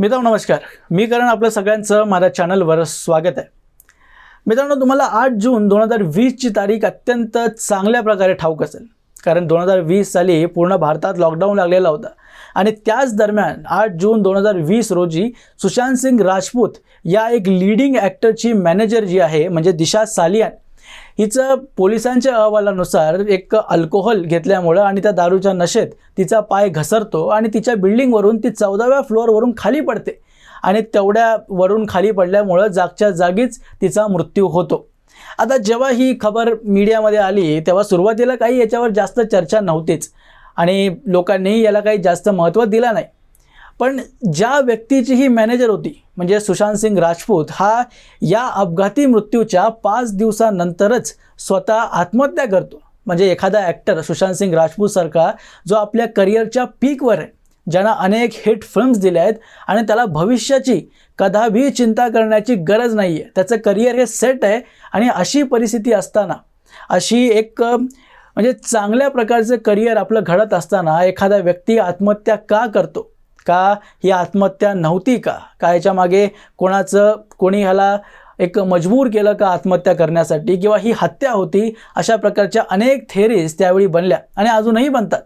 मित्रांनो नमस्कार. मी करण आपलं सगळ्यांचं माझ्या चॅनलवर स्वागत आहे. मित्रांनो तुम्हाला आठ जून दोन हजार वीसची तारीख अत्यंत चांगल्या प्रकारे ठाऊक असेल. कारण दोन हजार वीस साली पूर्ण भारतात लॉकडाऊन लागलेला होता. आणि त्याच दरम्यान आठ जून दोन हजार वीस रोजी सुशांत सिंग राजपूत या एक लिडिंग ॲक्टरची मॅनेजर जी आहे म्हणजे दिशा सालियान हिचं पोलिसांच्या अहवालानुसार एक अल्कोहोल घेतल्यामुळं आणि त्या दारूच्या नशेत तिचा पाय घसरतो आणि तिच्या बिल्डिंगवरून ती चौदाव्या फ्लोअरवरून खाली पडते. आणि तेवढ्या वरून खाली पडल्यामुळं जागच्या जागीच तिचा मृत्यू होतो. आता जेव्हा ही खबर मीडियामध्ये आली तेव्हा सुरुवातीला काही याच्यावर जास्त चर्चा नव्हतीच. आणि लोकांनी याला काही जास्त महत्त्व दिलं नाही. पण ज्या व्यक्तीची ही मॅनेजर होती म्हणजे सुशांत सिंग राजपूत हा या अपघाती मृत्यूच्या पाच दिवसानंतरच स्वतः आत्महत्या करतो. म्हणजे एखादा ॲक्टर सुशांत सिंग राजपूतसारखा जो आपल्या करिअरच्या पीकवर आहे ज्यांना अनेक हिट फिल्म्स दिल्या आहेत आणि त्याला भविष्याची कदाबी चिंता करण्याची गरज नाही आहे त्याचं करिअर हे सेट आहे आणि अशी परिस्थिती असताना अशी एक म्हणजे चांगल्या प्रकारचं करिअर आपलं घडत असताना एखादा व्यक्ती आत्महत्या का करतो? का? ही आत्महत्या नव्हती का? का याच्या मागे कोणाचं कोणी ह्याला एक मजबूर केलं का आत्महत्या करण्यासाठी? किंवा ही हत्या होती? अशा प्रकारच्या अनेक थेरीज त्यावेळी बनल्या आणि अजूनही बनतात.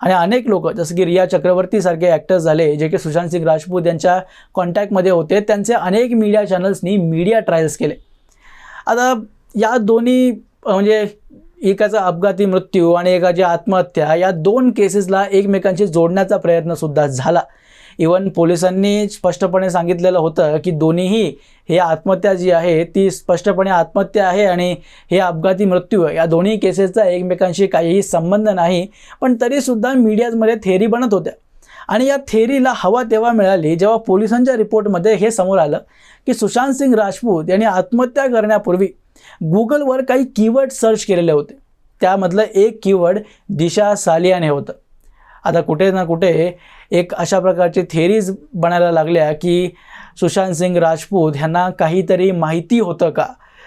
आणि अनेक लोक जसं की रिया चक्रवर्तीसारखे ॲक्टर्स झाले जे की सुशांत सिंग राजपूत यांच्या कॉन्टॅक्टमध्ये होते त्यांचे अनेक मीडिया चॅनल्सनी मीडिया ट्रायल्स केले. आता या दोन्ही म्हणजे एकाचा अपघाती मृत्यू आणि एकाची आत्महत्या या दोन केसेसला एकमेकांशी जोडण्याचा प्रयत्नसुद्धा झाला. इवन पोलिसांनी स्पष्टपणे सांगितलेलं होतं की दोन्हीही हे आत्महत्या जी आहे ती स्पष्टपणे आत्महत्या आहे आणि हे अपघाती मृत्यू या दोन्ही केसेसचा एकमेकांशी काहीही संबंध नाही पण तरीसुद्धा मीडियाजमध्ये थेरी बनत होत्या. आणि या थेरीला हवा तेव्हा मिळाली जेव्हा पोलिसांच्या रिपोर्टमध्ये हे समोर आलं की सुशांत सिंग राजपूत यांनी आत्महत्या करण्यापूर्वी गुगलवर काही कीवर्ड सर्च केलेले होते. त्यामधलं एक कीवर्ड दिशा सालियान हे होतं. आता कुठे ना कुठे एक अशा प्रकारची थेरीज बनायला लागल्या की सुशांत सिंग राजपूत ह्यांना काहीतरी माहिती होतं का?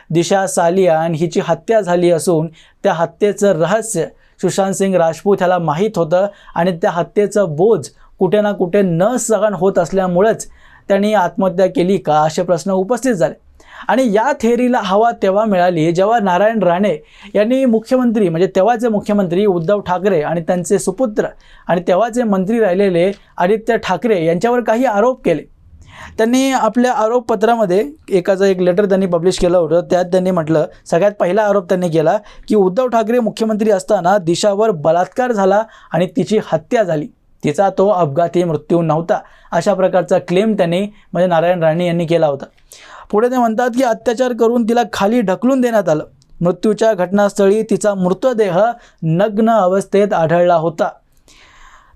दिशा सालियान हिची हत्या झाली असून त्या हत्येचं रहस्य सुशांत सिंग राजपूत ह्याला माहीत होतं आणि त्या हत्येचं बोज कुठे ना कुठे न सहन होत असल्यामुळंच त्यांनी आत्महत्या केली का असे प्रश्न उपस्थित झाले. आणि या थेअरीला हवा तेव्हा मिळाली जेव्हा नारायण राणे यांनी मुख्यमंत्री म्हणजे तेव्हाचे मुख्यमंत्री उद्धव ठाकरे आणि त्यांचे सुपुत्र आणि तेव्हाचे मंत्री राहिलेले आदित्य ठाकरे यांच्यावर काही आरोप केले. त्यांनी आपल्या आरोपपत्रामध्ये एकाचं एक लेटर त्यांनी पब्लिश केलं होतं. त्यात त्यांनी म्हटलं सगळ्यात पहिला आरोप त्यांनी केला की उद्धव ठाकरे मुख्यमंत्री असताना दिशावर बलात्कार झाला आणि तिची हत्या झाली. तिचा तो अपघाती मृत्यू नव्हता अशा प्रकारचा क्लेम त्यांनी म्हणजे नारायण राणे यांनी केला होता. पुढे ते म्हणतात की अत्याचार करून तिला खाली ढकलून देण्यात आलं. मृत्यूच्या घटनास्थळी तिचा मृतदेह नग्न अवस्थेत आढळला होता.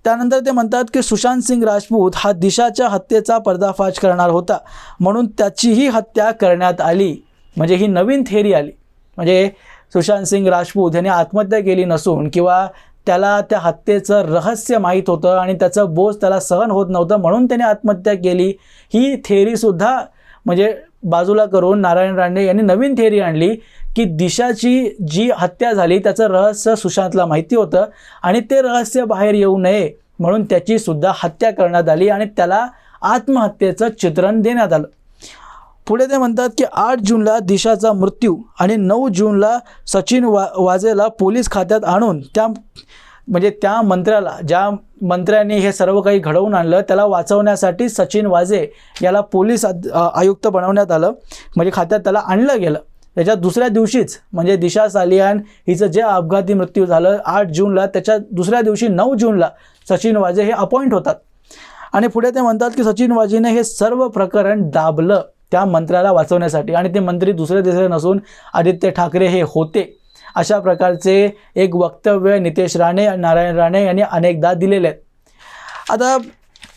त्यानंतर ते म्हणतात की सुशांत सिंग राजपूत हा दिशाच्या हत्येचा पर्दाफाश करणार होता. म्हणून त्याचीही हत्या करण्यात आली. म्हणजे ही नवीन थेरी आली. म्हणजे सुशांत सिंग राजपूत यांनी आत्महत्या केली नसून किंवा त्याला त्या हत्येचं रहस्य माहीत होतं आणि त्याचं बोज त्याला सहन होत नव्हतं म्हणून त्याने आत्महत्या केली. ही थेरीसुद्धा म्हणजे बाजूला करून नारायण राणे यांनी नवीन थेरी आणली की दिशाची जी हत्या झाली त्याचं रहस्य सुशांतला माहिती होतं आणि ते रहस्य बाहेर येऊ नये म्हणून त्याची सुद्धा हत्या करण्यात आली आणि त्याला आत्महत्येचं चित्रण देण्यात आलं. पुढे ते म्हणतात की आठ जूनला दिशाचा मृत्यू आणि नऊ जूनला सचिन वा वाजेला पोलीस खात्यात आणून त्या म्हणजे त्या मंत्र्याला ज्या मंत्र्यांनी हे सर्व काही घडवून आणलं त्याला वाचवण्यासाठी सचिन वाजे याला पोलीस आयुक्त बनवण्यात आलं. म्हणजे खात्यात त्याला आणलं गेलं. त्याच्या दुसऱ्या दिवशीच म्हणजे दिशा सालियान हिचं जे अपघाती मृत्यू झालं आठ जूनला त्याच्या दुसऱ्या दिवशी नऊ जूनला सचिन वाजे हे अपॉइंट होतात. आणि पुढे ते म्हणतात की सचिन वाजेने हे सर्व प्रकरण दाबलं त्या मंत्र्याला वाचवण्यासाठी. आणि ते मंत्री दुसरे तिसरे नसून आदित्य ठाकरे हे होते. अशा प्रकारचे एक वक्तव्य नितेश राणे नारायण राणे यांनी अनेकदा दिलेले आहेत. आता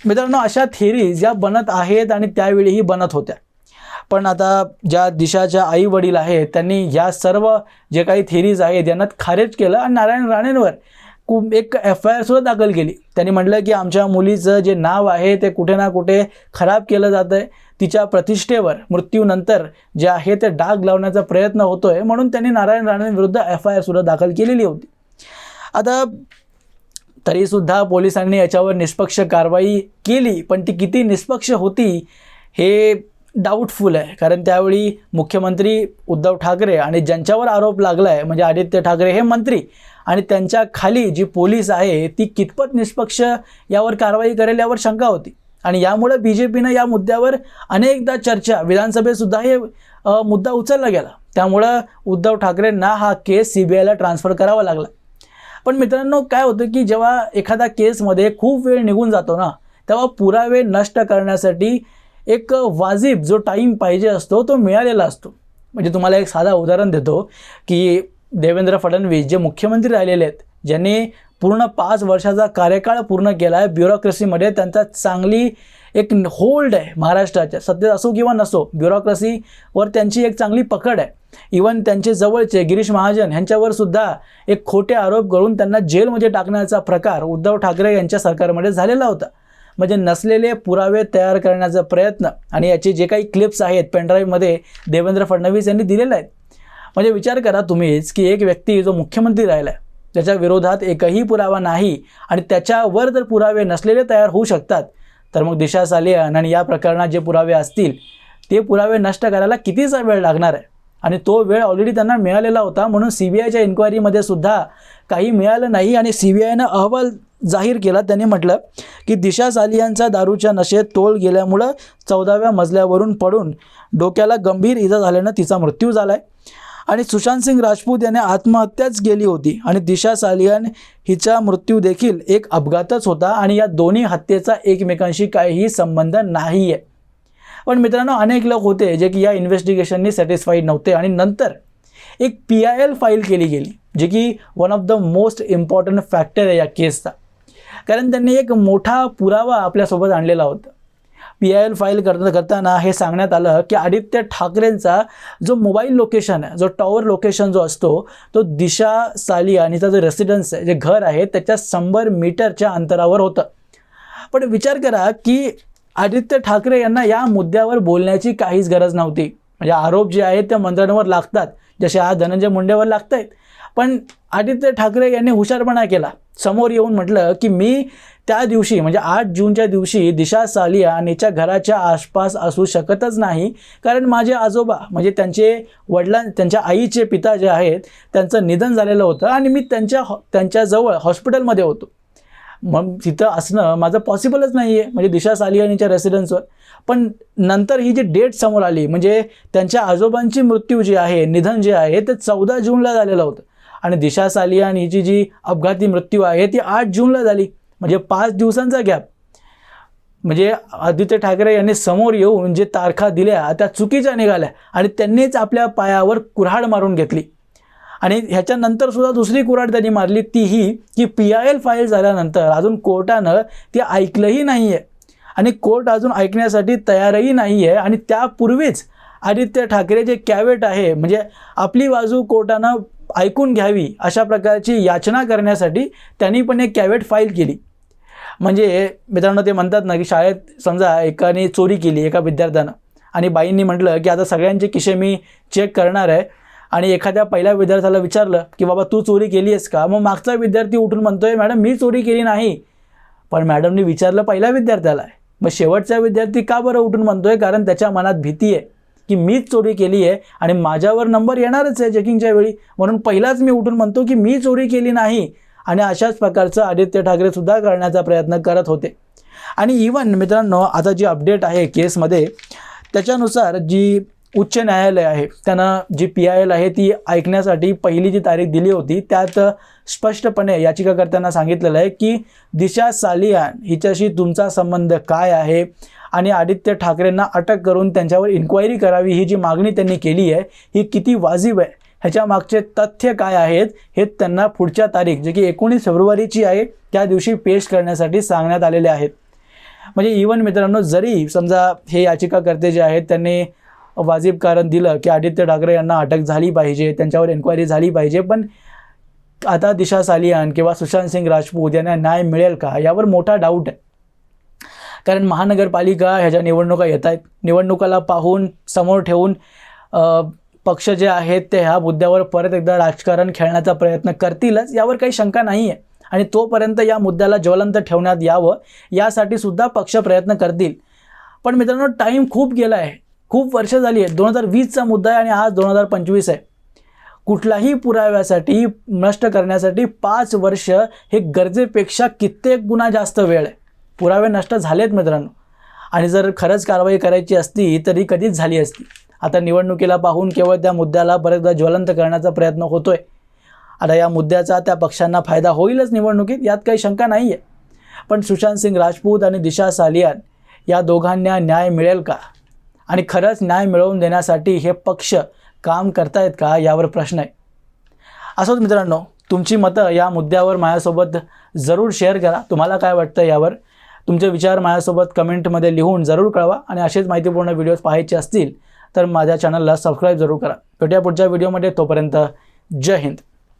मित्रांनो अशा थेरीज या बनत आहेत आणि त्यावेळीही बनत होत्या. पण आता ज्या दिशाच्या आई वडील आहेत त्यांनी या सर्व जे काही थेरीज आहेत यांना खारेज केलं आणि नारायण राणेंवर खूप एक एफ आय आरसुद्धा दाखल केली. त्यांनी म्हटलं की आमच्या मुलीचं जे नाव आहे ते कुठे ना कुठे खराब केलं जातं आहे तिच्या प्रतिष्ठेवर मृत्यूनंतर जे आहे ते डाग लावण्याचा प्रयत्न होतो आहे म्हणून त्यांनी नारायण राणेंविरुद्ध एफ आय आरसुद्धा दाखल केलेली होती. आता तरीसुद्धा पोलिसांनी याच्यावर निष्पक्ष कारवाई केली पण ती किती निष्पक्ष होती हे डाऊटफुल आहे. कारण त्यावेळी मुख्यमंत्री उद्धव ठाकरे आणि ज्यांच्यावर आरोप लागला आहे म्हणजे आदित्य ठाकरे हे मंत्री आणि त्यांच्या खाली जी पोलीस आहे ती कितपत निष्पक्ष यावर कारवाई करेल यावर शंका होती. आणि यामुळे बी जे पीनं या मुद्द्यावर अनेकदा चर्चा विधानसभेतसुद्धा हे मुद्दा उचलला गेला. त्यामुळं उद्धव ठाकरेंना हा केस सी बी आयला ट्रान्सफर करावा लागला. पण मित्रांनो काय होतं की जेव्हा एखादा केसमध्ये खूप वेळ निघून जातो ना तेव्हा पुरावे नष्ट करण्यासाठी एक वाजिब जो टाईम पाहिजे असतो तो मिळालेला असतो. म्हणजे तुम्हाला एक साधा उदाहरण देतो की देवेंद्र फडणवीस जे मुख्यमंत्री राहिलेले आहेत ज्यांनी पूर्ण पाच वर्षाचा कार्यकाळ पूर्ण केला आहे ब्युरोक्रेसीमध्ये त्यांचा चांगली एक होल्ड आहे महाराष्ट्राच्या. सत्तेत असो किंवा नसो ब्युरोक्रेसीवर त्यांची एक चांगली पकड आहे. इवन त्यांचे जवळचे गिरीश महाजन यांच्यावर सुद्धा एक खोटे आरोप करून त्यांना जेलमध्ये टाकण्याचा प्रकार उद्धव ठाकरे यांच्या सरकारमध्ये झालेला होता. म्हणजे नसलेले पुरावे तयार करण्याचा प्रयत्न आणि याचे जे काही क्लिप्स आहेत पेनड्राईव्हमध्ये देवेंद्र फडणवीस यांनी दिलेले आहेत. म्हणजे विचार करा तुम्हीच की एक व्यक्ती जो मुख्यमंत्री राहिला आहे त्याच्या विरोधात एकही पुरावा नाही आणि त्याच्यावर जर पुरावे नसलेले तयार होऊ शकतात तर मग दिशा सालियान आणि या प्रकरणात जे पुरावे असतील ते पुरावे नष्ट करायला कितीचा वेळ लागणार आहे? आणि तो वेळ ऑलरेडी त्यांना मिळालेला होता म्हणून सी बी आयच्या इन्क्वायरीमध्ये सुद्धा काही मिळालं नाही आणि सी बी आयनं अहवाल जाहीर केला. त्यांनी म्हटलं की दिशा सालियांचा दारूच्या नशेत तोल गेल्यामुळं चौदाव्या मजल्यावरून पडून डोक्याला गंभीर इजा झाल्यानं तिचा मृत्यू झाला आहे आणि सुशांत सिंग राजपूत याने आत्महत्याच केली होती. आणि दिशा सालियान हिचा मृत्यू देखील एक अपघातच होता आणि या दोन्ही हत्येचा एकमेकांशी काहीही संबंध नाही आहे पण मित्रांनो अनेक लोक होते जे की या इन्व्हेस्टिगेशननी सॅटिस्फाईड नव्हते आणि नंतर एक पी आय एल फाईल केली गेली जे की one of the most important factor आहे या केसचा कारण त्यांनी एक मोठा पुरावा आपल्यासोबत आणलेला होता. पी आय एल फाईल करता करताना हे सांगण्यात आलं की आदित्य ठाकरेंचा जो मोबाईल लोकेशन आहे जो टॉवर लोकेशन जो असतो तो दिशा साली आणि जो रेसिडन्स आहे जे घर आहे त्याच्या शंभर मीटरच्या अंतरावर होतं. पण विचार करा की आदित्य ठाकरे यांना या मुद्द्यावर बोलण्याची काहीच गरज नव्हती. म्हणजे आरोप जे आहेत ते मंत्र्यांवर लागतात जसे आज धनंजय मुंडेवर लागत आहेत पण आदित्य ठाकरे यांनी हुशारपणा केला. समोर येऊन म्हटलं की मी त्या दिवशी म्हणजे आठ जूनच्या दिवशी दिशा सालिया आणि हिच्या घराच्या आसपास असू शकतच नाही. कारण माझे आजोबा म्हणजे त्यांचे वडिलां त्यांच्या आईचे पिता जे आहेत त्यांचं निधन झालेलं होतं आणि मी त्यांच्या हॉ- त्यांच्याजवळ हॉस्पिटलमध्ये होतो. मग तिथं असणं माझं पॉसिबलच नाही आहे म्हणजे दिशा सालियानीच्या रेसिडेन्सवर पण नंतर ही जी डेट समोर आली म्हणजे त्यांच्या आजोबांची मृत्यू जी आहे निधन जे आहे ते चौदा जूनला झालेलं होतं. आणि दिशा सालियानीची जी अपघाती मृत्यू आहे ती आठ जूनला झाली. म्हणजे पाच दिवसांचा गॅप. म्हणजे आदित्य ठाकरे यांनी समोर येऊन जे तारखा दिल्या त्या चुकीच्या निघाल्या आणि त्यांनीच आपल्या पायावर कुऱ्हाड मारून घेतली. आणि ह्याच्यानंतर सुद्धा दुसरी कुऱ्हाड त्यांनी मारली ती ही की पी आय एल फाईल झाल्यानंतर अजून कोर्टानं ते ऐकलंही नाही आहे आणि कोर्ट अजून ऐकण्यासाठी तयारही नाही आहे आणि त्यापूर्वीच आदित्य ठाकरे जे कॅवेट आहे म्हणजे आपली बाजू कोर्टानं ऐकून घ्यावी अशा प्रकारची याचना करण्यासाठी त्यांनी पण एक कॅवेट फाईल केली. म्हणजे मित्रांनो ते म्हणतात ना की शाळेत समजा एकाने चोरी केली एका विद्यार्थ्यानं आणि बाईंनी म्हटलं की आता सगळ्यांचे किशे मी चेक करणार आहे आणि एखाद्या पहिल्या विद्यार्थ्याला विचारलं की बाबा तू चोरी केली आहेस का? मग मागचा विद्यार्थी उठून म्हणतोय मॅडम मी चोरी केली नाही. पण मॅडमनी विचारलं पहिल्या विद्यार्थ्याला आहे मग शेवटचा विद्यार्थी का बरं उठून म्हणतोय? कारण त्याच्या मनात भीती आहे. की मीच चोरी केली आहे आणि माझ्यावर नंबर येणारच आहे चेकिंगच्या वेळी. म्हणून पहिलाच मी उठून म्हणतो की मी चोरी केली नाही. आणि अशाच प्रकारचं आदित्य ठाकरे सुद्धा करण्याचा प्रयत्न करत होते. आणि इवन मित्रांनो आता जी अपडेट आहे केसमध्ये त्याच्यानुसार जी उच्च न्यायालय आहे. त्यांना जी पी आय एल आहे ती ऐकण्यासाठी पहिली जी तारीख दिली होती त्यात स्पष्टपणे याचिकाकर्त्यांना सांगितलेलं आहे की दिशा सालियान हिच्याशी तुमचा संबंध काय आहे? आणि आदित्य ठाकरेंना अटक करून त्यांच्यावर इन्क्वायरी करावी ही जी मागणी त्यांनी केली आहे ही किती वाजिब आहे? ह्याच्या मागचे तथ्य काय आहेत? हे त्यांना पुढच्या तारीख जे की एकोणीस फेब्रुवारीची आहे त्या दिवशी पेश करण्यासाठी सांगण्यात आलेले आहेत. म्हणजे इवन मित्रांनो जरी समजा हे याचिकाकर्ते जे आहेत त्यांनी वाजिब कारण दिलं की आदित्य ठाकरे यांना अटक झाली पाहिजे त्यांच्यावर एन्क्वायरी झाली पाहिजे. पण आता दिशा सालियान किंवा सुशांत सिंग राजपूत यांना न्याय मिळेल का? यावर मोठा डाऊट आहे. कारण महानगरपालिका ह्याच्या निवडणुका येत आहेत. निवडणुकाला पाहून समोर ठेवून पक्ष जे आहेत ते ह्या मुद्द्यावर परत एकदा राजकारण खेळण्याचा प्रयत्न करतीलच. यावर काही शंका नाही आहे आणि तोपर्यंत या मुद्द्याला ज्वलंत ठेवण्यात यावं यासाठी सुद्धा पक्ष प्रयत्न करतील. पण मित्रांनो टाईम खूप गेला आहे खूप वर्ष झाली आहेत दोन हजार वीसचा मुद्दा आहे आणि आज दोन हजार पंचवीस आहे. कुठलाही पुराव्यासाठी नष्ट करण्यासाठी पाच वर्ष हे गरजेपेक्षा कित्येक गुणा जास्त वेळ आहे. पुरावे नष्ट झालेत मित्रांनो. आणि जर खरंच कारवाई करायची असती तरी कधीच झाली असती. आता निवडणुकीला पाहून केवळ त्या मुद्द्याला बरेचदा ज्वलंत करण्याचा प्रयत्न होतोय. आता या मुद्द्याचा त्या पक्षांना फायदा होईलच निवडणुकीत यात काही शंका नाही आहे पण सुशांत सिंग राजपूत आणि दिशा सालियान या दोघांना न्याय मिळेल का? आणि खरंच न्याय मिळवून देण्यासाठी हे पक्ष काम करतायत का यावर प्रश्न आहे. असोच मित्रांनो तुमची मतं या मुद्द्यावर माझ्यासोबत जरूर शेअर करा. तुम्हाला काय वाटतं यावर? तुमचे विचार माझ्यासोबत कमेंटमध्ये लिहून जरूर कळवा आणि असेच माहितीपूर्ण व्हिडिओज पाहायचे असतील तर माझ्या चॅनलला सबस्क्राईब जरूर करा. भेटूया पुढच्या व्हिडिओमध्ये तोपर्यंत जय हिंद.